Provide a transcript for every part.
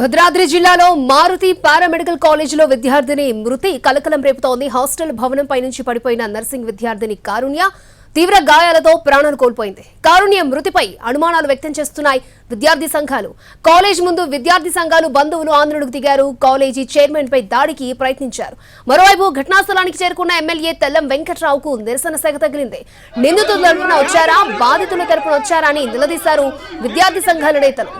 భద్రాద్రి జిల్లాలో మారుతి పారామెడికల్ కాలేజీలో విద్యార్థిని మృతి కలకలం రేపుతోంది. హాస్టల్ భవనంపై నుంచి పడిపోయిన నర్సింగ్ విద్యార్థిని కారుణ్య తీవ్ర గాయాలతో ప్రాణాలు కోల్పోయింది. కారుణ్య మృతిపై అనుమానాలు వ్యక్తం చేస్తున్నాయి విద్యార్థి సంఘాలు. కాలేజ్ ముందు విద్యార్థి సంఘాలు బంధువులు ఆందోళనకు దిగారు. కాలేజీ చైర్మన్ పై దాడికి ప్రయత్నించారు. మరోవైపు ఘటనా స్థలానికి చేరుకున్న ఎమ్మెల్యే తెల్లం వెంకట్రావుకు నిరసన సెగ తగిలింది. నిందితుల తరపున వచ్చారా? బాధితుల తరపున వచ్చారా అని నిలదీశారు విద్యార్థి సంఘాల నేతలు.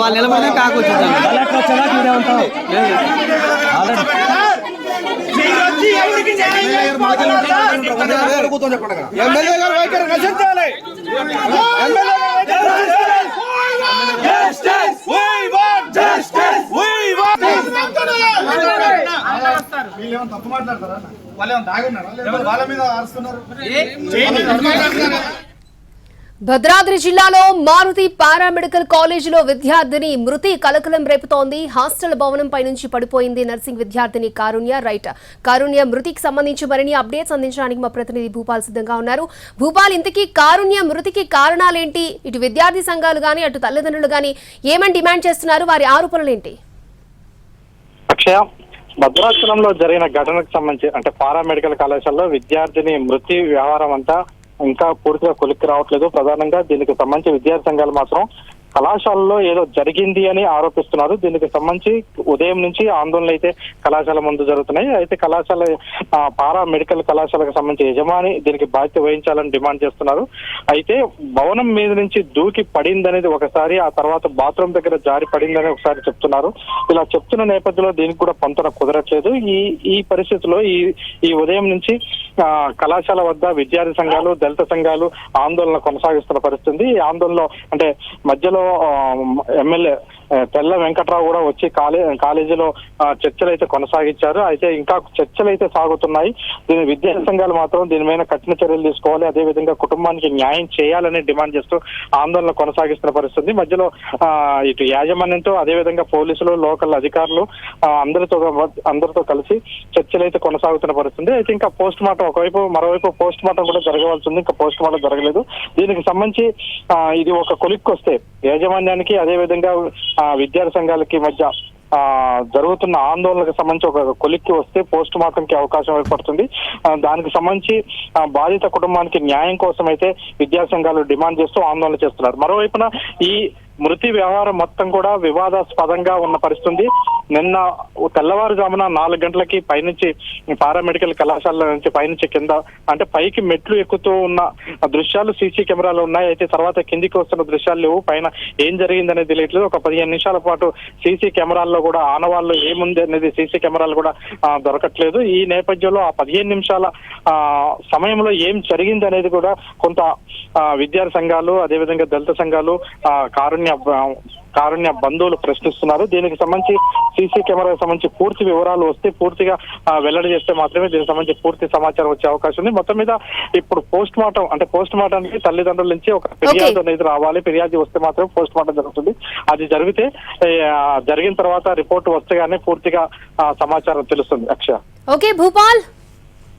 వాళ్ళు నిలబడితే కాకొచ్చుతాను వాళ్ళు అట్లా వచ్చారా? ఈడే ఉంటాం. ఎమ్మెల్యే గారు వైఖరి రచించాలి వీళ్ళేమో తప్పు మాట్లాడతారా? వాళ్ళు ఏమో వాళ్ళ మీద అరుస్తున్నారు? భద్రాద్రి జిల్లాలో మారుతి పారామెడికల్ కాలేజీలో విద్యార్థిని మృతి కలకలం రేపుతోంది. హాస్టల్ భవనంపై నుంచి పడిపోయింది నర్సింగ్ విద్యార్థిని కారుణ్య రైట్. కారుణ్య మృతికి సంబంధించి మరిన్ని అప్డేట్స్ అందించడానికి మా ప్రతినిధి భూపాల్ సిద్ధంగా ఉన్నారు. భూపాల్ ఇంతకీ కారుణ్య మృతికి కారణాలేంటి? ఇటు విద్యార్థి సంఘాలు కానీ అటు తల్లిదండ్రులు కానీ ఏమని డిమాండ్ చేస్తున్నారు? వారి ఆరోపణలేంటి? అక్షయ భద్రాచలంలో జరిగిన ఘటనకు సంబంధించి అంటే పారామెడికల్ కళాశాలలో విద్యార్థిని మృతి వ్యవహారం అంతా ఇంకా పూర్తిగా కొలిక్కి రావట్లేదు. ప్రధానంగా దీనికి సంబంధించి విద్యార్థి సంఘాలు మాత్రం కళాశాలలో ఏదో జరిగింది అని ఆరోపిస్తున్నారు. దీనికి సంబంధించి ఉదయం నుంచి ఆందోళనలు అయితే కళాశాల ముందు జరుగుతున్నాయి. అయితే కళాశాల ఆ, పారా మెడికల్ కళాశాలకు సంబంధించి యజమాని దీనికి బాధ్యత వహించాలని డిమాండ్ చేస్తున్నారు. అయితే భవనం మీద నుంచి దూకి పడిందనేది ఒకసారి ఆ తర్వాత బాత్రూమ్ దగ్గర జారి పడిందని ఒకసారి చెప్తున్నారు. ఇలా చెప్తున్న నేపథ్యంలో దీనికి కూడా పంతన కుదరట్లేదు. ఈ ఈ పరిస్థితిలో ఈ ఈ ఉదయం నుంచి కళాశాల వద్ద విద్యార్థి సంఘాలు దళిత సంఘాలు ఆందోళన కొనసాగిస్తున్న పరిస్థితి ఈ ఆందోళనలో అంటే మధ్యలో ఎమ్మెల్యే తెల్ల వెంకట్రావు కూడా వచ్చి కాలే కాలేజీలో చర్చలు అయితే కొనసాగించారు. అయితే ఇంకా చర్చలు అయితే సాగుతున్నాయి. దీని విద్యా సంఘాలు మాత్రం దీని మీద కఠిన చర్యలు తీసుకోవాలి. అదే విధంగా కుటుంబానికి న్యాయం చేయాలని డిమాండ్ చేస్తూ ఆందోళన కొనసాగిస్తున్న పరిస్థితి. మధ్యలో ఇటు యాజమాన్యంతో అదే విధంగా పోలీసులు లోకల్ అధికారులు అందరితో అందరితో కలిసి చర్చలు అయితే కొనసాగుతున్న పరిస్థితి. అయితే ఇంకా పోస్ట్ మార్టం ఒకవైపు మరోవైపు పోస్ట్ మార్టం కూడా జరగవలసింది ఇంకా పోస్ట్ మార్టం జరగలేదు. దీనికి సంబంధించి ఇది ఒక కొలిక్కి వస్తే యాజమాన్యానికి అదే విధంగా ఆ, విద్యార్థి సంఘాలకి మధ్య ఆ జరుగుతున్న ఆందోళనకు సంబంధించి ఒక కొలిక్కి వస్తే పోస్ట్ మార్టం కి అవకాశం ఏర్పడుతుంది. దానికి సంబంధించి బాధిత కుటుంబానికి న్యాయం కోసం అయితే విద్యా సంఘాలు డిమాండ్ చేస్తూ ఆందోళన చేస్తున్నారు. మరోవైపున ఈ మృతి వ్యవహారం మొత్తం కూడా వివాదాస్పదంగా ఉన్న పరిస్థితి నిన్న తెల్లవారుజామున నాలుగు గంటలకి పైనుంచి పారామెడికల్ కళాశాల నుంచి పైనుంచి కింద అంటే పైకి మెట్లు ఎక్కుతూ ఉన్న దృశ్యాలు సీసీ కెమెరాలు ఉన్నాయి. అయితే తర్వాత కిందికి వస్తున్న దృశ్యాలు లేవు. పైన ఏం జరిగిందనేది తెలియట్లేదు. ఒక పదిహేను నిమిషాల పాటు సీసీ కెమెరాల్లో కూడా ఆనవాళ్ళు ఏముంది అనేది సీసీ కెమెరాలు కూడా దొరకట్లేదు. ఈ నేపథ్యంలో ఆ పదిహేను నిమిషాల ఆ, సమయంలో ఏం జరిగింది అనేది కూడా కొంత ఆ, విద్యార్థి సంఘాలు అదేవిధంగా దళిత సంఘాలు ఆ, కారుణ్య కారుణ్య బంధువులు ప్రశ్నిస్తున్నారు. దీనికి సంబంధించి సీసీ కెమెరాకు సంబంధించి పూర్తి వివరాలు వస్తే పూర్తిగా వెల్లడి చేస్తే మాత్రమే దీనికి సంబంధించి పూర్తి సమాచారం వచ్చే అవకాశం ఉంది. మొత్తం మీద ఇప్పుడు పోస్ట్ మార్టం అంటే పోస్ట్ మార్టానికి తల్లిదండ్రుల నుంచి ఒక ఫిర్యాదు అనేది రావాలి. ఫిర్యాదు వస్తే మాత్రం పోస్ట్ మార్టం జరుగుతుంది. అది జరిగితే జరిగిన తర్వాత రిపోర్ట్ వస్తే గానీ పూర్తిగా సమాచారం తెలుస్తుంది. అక్షయ. ఓకే భూపాల్.